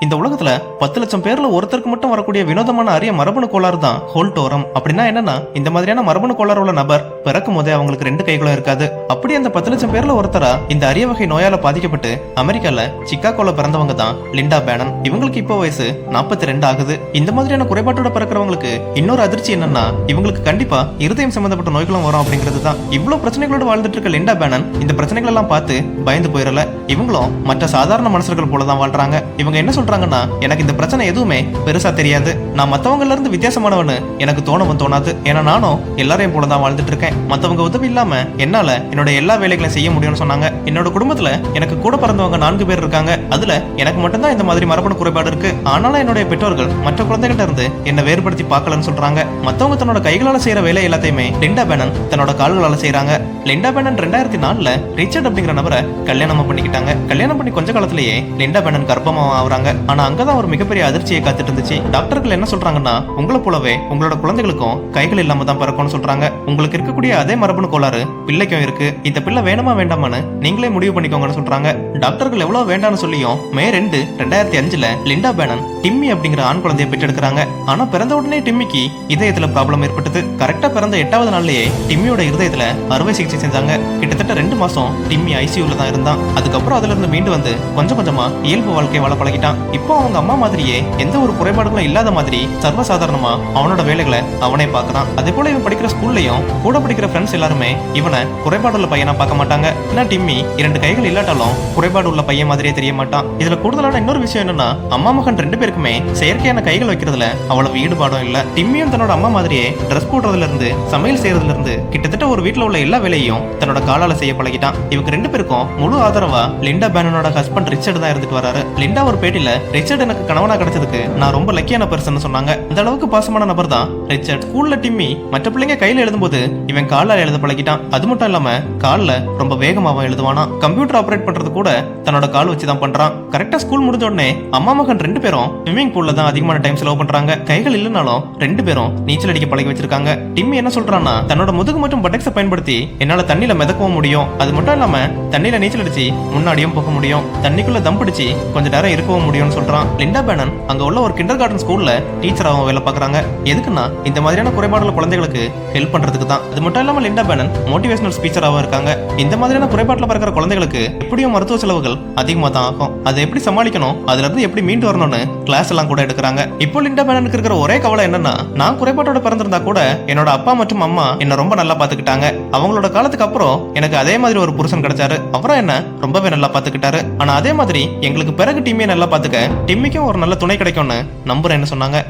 இந்த உலகத்துல பத்து லட்சம் பேர்ல ஒருத்தருக்கு மட்டும் வரக்கூடிய வினோதமான அரிய மரபணு கோளாறு தான் ஹோல்டோரம் அப்படின்னா என்னன்னா இந்த மாதிரியான மரபணு கோளாறு உள்ள நபர் பிறக்கும் போதே அவங்களுக்கு ரெண்டு கைகளும் இருக்காது. அப்படி அந்த பத்து லட்சம் பேர்ல ஒருத்தரா இந்த அரிய வகை நோயால பாதிக்கப்பட்டு அமெரிக்கால சிக்காகோல பிறந்தவங்க தான் லிண்டா பேனன். இவங்களுக்கு இப்போ வயசு நாற்பத்தி ரெண்டு ஆகுது. இந்த மாதிரியான குறைபாட்டோட பிறக்கிறவங்களுக்கு இன்னொரு அதிர்ச்சி என்னன்னா இவங்களுக்கு கண்டிப்பா இருதயம் சம்பந்தப்பட்ட நோய்களும் வரும் அப்படிங்கிறது தான். இவ்வளவு பிரச்சனைகளோட வாழ்ந்துட்டு இருக்க லிண்டா பேனன் இந்த பிரச்சனைகள் எல்லாம் பார்த்து பயந்து போயிடல இவங்களும் மற்ற சாதாரண மனுஷர்கள் போல தான் வாழ்றாங்க. இவங்க என்ன சொல்றாங்கன்னா எனக்கு இந்த பிரச்சனை எதுவுமே பெருசா தெரியாது. நான் மத்தவங்கல இருந்து வித்தியாசமானவனு எனக்கு தோணவும் தோணாது. ஏன்னா நானும் எல்லாரையும் போல தான் வாழ்ந்துட்டு இருக்கேன் மத்தவங்க உதவி இல்லாம என்னால என்னோட எல்லா வேலைகளையும் செய்ய முடியும்னு சொன்னாங்க. என்னோட குடும்பத்துல எனக்கு கூட பிறந்தவங்க நான்கு பேர் இருக்காங்க. அதுல எனக்கு மட்டும்தான் இந்த மாதிரி மரபணு குறைபாடு இருக்கு. ஆனாலும் என்னுடைய பெற்றோர்கள் மற்ற குழந்தைகிட்ட இருந்து என்ன வேறுபடுத்தி பார்க்கலன்னு சொல்றாங்க. மத்தவங்க தன்னோட கைகளால செய்யற வேலை எல்லாத்தையுமே லிண்டா பேனன் தன்னோட கால்களால செய்யறாங்க லிண்டா பேனன் ரெண்டாயிரத்தி நாலுல ரிச்சர்ட் அப்படிங்கிற நபரை கல்யாணம் பண்ணிக்கிட்டாங்க. கல்யாணம் பண்ணி கொஞ்ச காலத்திலேயே லிண்டா பேனன் கர்ப்பமா ஆகுறாங்க. ஆனா அங்கதான் ஒரு மிகப்பெரிய அதிர்ச்சியை காத்துட்டு இருந்துச்சு. டாக்டர்கள் என்ன சொல்றாங்கன்னா உங்களை போலவே உங்களோட குழந்தைகளுக்கும் கைகள் இல்லாம தான் பிறக்கும்னு சொல்றாங்க. உங்களுக்கு இருக்க இருக்கக்கூடிய அதே மரபணு கோளாறு பிள்ளைக்கும் இருக்கு. இந்த பிள்ளை வேணுமா வேண்டாமான்னு நீங்களே முடிவு பண்ணிக்கோங்கன்னு சொல்றாங்க. டாக்டர்கள் எவ்வளவு வேண்டாம்னு சொல்லியும் மே ரெண்டு ரெண்டாயிரத்தி அஞ்சுல லிண்டா பேனன் டிம்மி அப்படிங்கிற ஆண் குழந்தையை பெற்றெடுக்கிறாங்க. ஆனா பிறந்த உடனே டிம்மிக்கு இதயத்துல ப்ராப்ளம் ஏற்பட்டது. கரெக்டா பிறந்த எட்டாவது நாள்லயே டிம்மியோட இருதயத்துல அறுவை சிகிச்சை செஞ்சாங்க. கிட்டத்தட்ட ரெண்டு மாசம் டிம்மி ஐசியூல தான் இருந்தான். அதுக்கப்புறம் அதுல இருந்து மீண்டு வந்து கொஞ்சம் கொஞ்சமா இயல்பு வாழ்க்கை வாழ பழகிட்டான். இப்போ அவங்க அம்மா மாதிரியே எந்த ஒரு குறைபாடுகளும் இல்லாத மாதிரி சர்வசாதாரணமா அவனோட வேலைகளை அவனே பார்க்கறான். அதே போல இவன் படிக்கிற ஸ்கூல்லையும் கூட படிக்கிற ஃப்ரெண்ட்ஸ் எல்லாருமே இவனை குறைபாடுள்ள பையனா பார்க்க மாட்டாங்க. ஏன்னா டிம்மி இரண்டு கைகள் இல்லாட்டாலும் குறைபாடு உள்ள பையன் மாதிரியே தெரிய மாட்டான். இதுல கூடுதலான இன்னொரு விஷயம் என்னன்னா அம்மா மகன் ரெண்டு பேருக்குமே செயற்கையான கைகள் வைக்கிறதுல அவ்வளவு ஈடுபாடும் இல்ல. டிம்மியும் தன்னோட அம்மா மாதிரியே ட்ரெஸ் போடுறதுல இருந்து சமையல் செய்யறதுல இருந்து கிட்டத்தட்ட ஒரு வீட்டுல உள்ள எல்லா வேலையும் தன்னோட காலால செய்ய பழகிட்டான். இவங்க ரெண்டு பேருக்கும் முழு ஆதரவா லிண்டா பேனனோட ஹஸ்பண்ட் ரிச்சர்ட் தான் இருந்துட்டு வராரு. லிண்டா ஒரு பேட்டில ரிச்சர்ட் எனக்கு கணவனா கிடைச்சதுக்கு நான் ரொம்ப லக்கியான பர்சன் சொன்னாங்க. இந்த அளவுக்கு பாசமான நபர் தான் ரிச்சர்ட். ஸ்கூல்ல டிம்மி மற்ற பிள்ளைங்க கையில எழுதும்போது இவன் காலால எழுத பழகிட்டான். அது மட்டும் இல்லாம காலில் ரொம்ப வேகமாகவும் எழுதுவானா. கம்ப்யூட்டர் ஆப்ரேட் பண்றது கூட தன்னோட கால் வச்சு தான் பண்றான் கரெக்டா ஸ்கூல் முடிஞ்ச உடனே அம்மா மகன் ரெண்டு பேரும் ஸ்விம்மிங் பூல்ல தான் அதிகமான டைம் செலவு பண்றாங்க. கைகள் இல்லைனாலும் ரெண்டு பேரும் நீச்சல் அடிக்க பழகி வச்சிருக்காங்க. டிம்மி என்ன சொல்றான்னா தன்னோட முதுகு மற்றும் பட்டக்ஸை பயன்படுத்தி என்னால தண்ணியில மிதக்கவும் முடியும். அது மட்டும் இல்லாம தண்ணியில நீச்சல் அடிச்சு முன்னாடியும் போக முடியும். தண்ணிக்குள்ள தம் பிடிச்சு கொஞ்ச நேரம் இருக்கவும் முடியும்னு சொல்றான். லிண்டா பேனன் அங்க உள்ள ஒரு கிண்டர் கார்டன் ஸ்கூல்ல டீச்சராகவும் வேலை பாக்குறாங்க எதுக்குன்னா இந்த மாதிரியான குறைபாடுள்ள குழந்தைகளுக்கு ஹெல்ப் பண்றதுக்கு தான். அது மட்டும் இல்லாமல் லிண்டா பேனன் மோட்டிவேஷனல் ஸ்பீச்சராகவும் இருக்காங்க. இந்த மாதிரியான குறைபாட்டில் பிறக்கிற குழந்தைகளுக்கு எப்படியும் மருத்துவ செலவுகள் அதிகமாக தான் ஆகும். அதை எப்படி சமாளிக்கணும்? அதுல இருந்து எப்படி மீண்டு வரணும்னு கிளாஸ் எல்லாம் கூட எடுக்கிறாங்க. இப்போ லிண்டா பேனனுக்கு இருக்கிற ஒரே கவலை என்னன்னா நான் குறைபாட்டோட பிறந்திருந்தா கூட என்னோட அப்பா மற்றும் அம்மா என்ன ரொம்ப நல்லா பாத்துக்கிட்டாங்க அவங்களோட காலத்துக்கு அப்புறம் எனக்கு அதே மாதிரி ஒரு புருஷன் கிடைச்சாரு. அவரும் என்ன ரொம்பவே நல்லா பாத்துக்கிட்டாரு ஆனா அதே மாதிரி எங்களுக்கு பிறகு டிம்மியை நல்லா பாத்துக்க டிம்மிக்கும் ஒரு நல்ல துணை கிடைக்கும்னு நம்புறேன்னு சொன்னாங்க.